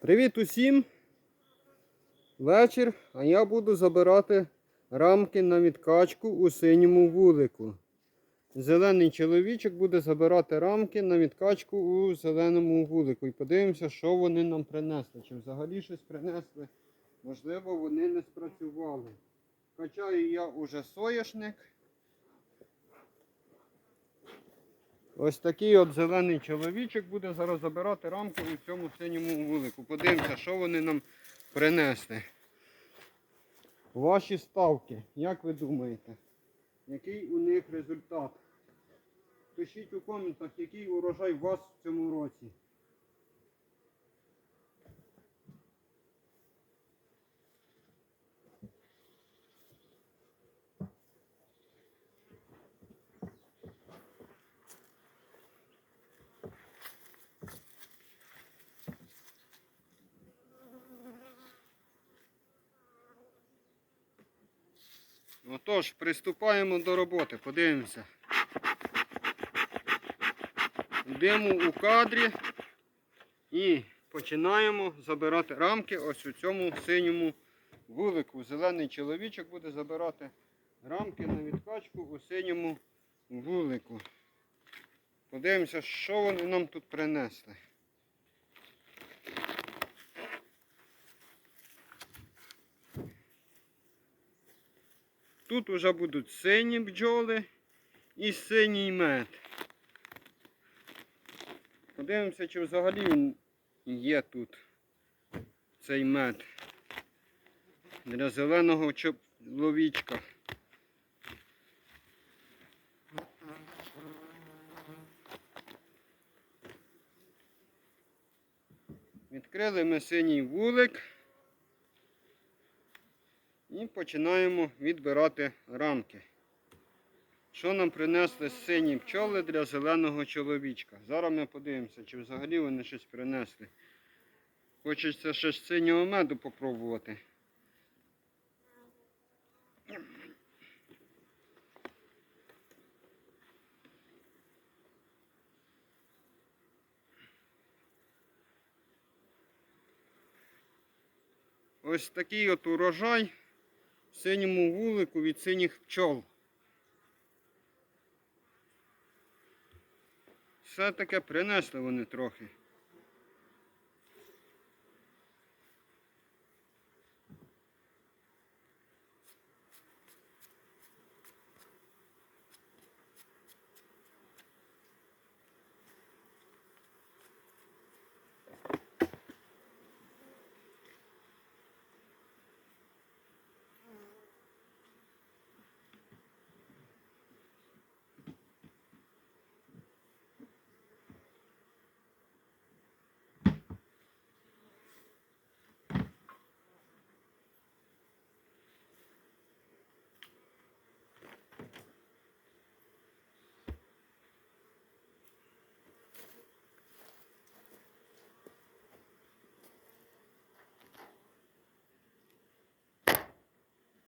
Привіт усім! Вечір, а я буду забирати рамки на відкачку у синьому вулику. Зелений чоловічок буде забирати рамки на відкачку у зеленому вулику. І подивимося, що вони нам принесли. Чи взагалі щось принесли. Можливо, вони не спрацювали. Качаю я уже соняшник. Ось такий от зелений чоловічок буде зараз забирати рамку у цьому синьому вулику. Подивимося, що вони нам принесли. Ваші ставки, як ви думаєте, який у них результат? Пишіть у коментах, який урожай у вас в цьому році. Отож, приступаємо до роботи, подивимося. Йдемо у кадрі і починаємо забирати рамки ось у цьому синьому вулику. Зелений чоловічок буде забирати рамки на відкачку у синьому вулику. Подивимося, що вони нам тут принесли. Тут вже будуть сині бджоли і синій мед. Подивимося, чи взагалі він є тут цей мед для зеленого чоловічка. Відкрили ми синій вулик. І починаємо відбирати рамки. Що нам принесли сині пчоли для зеленого чоловічка? Зараз ми подивимося, чи взагалі вони щось принесли. Хочеться щось синього меду попробувати. Ось такий от урожай синьому вулику від синіх пчол. Все таке принесли вони трохи.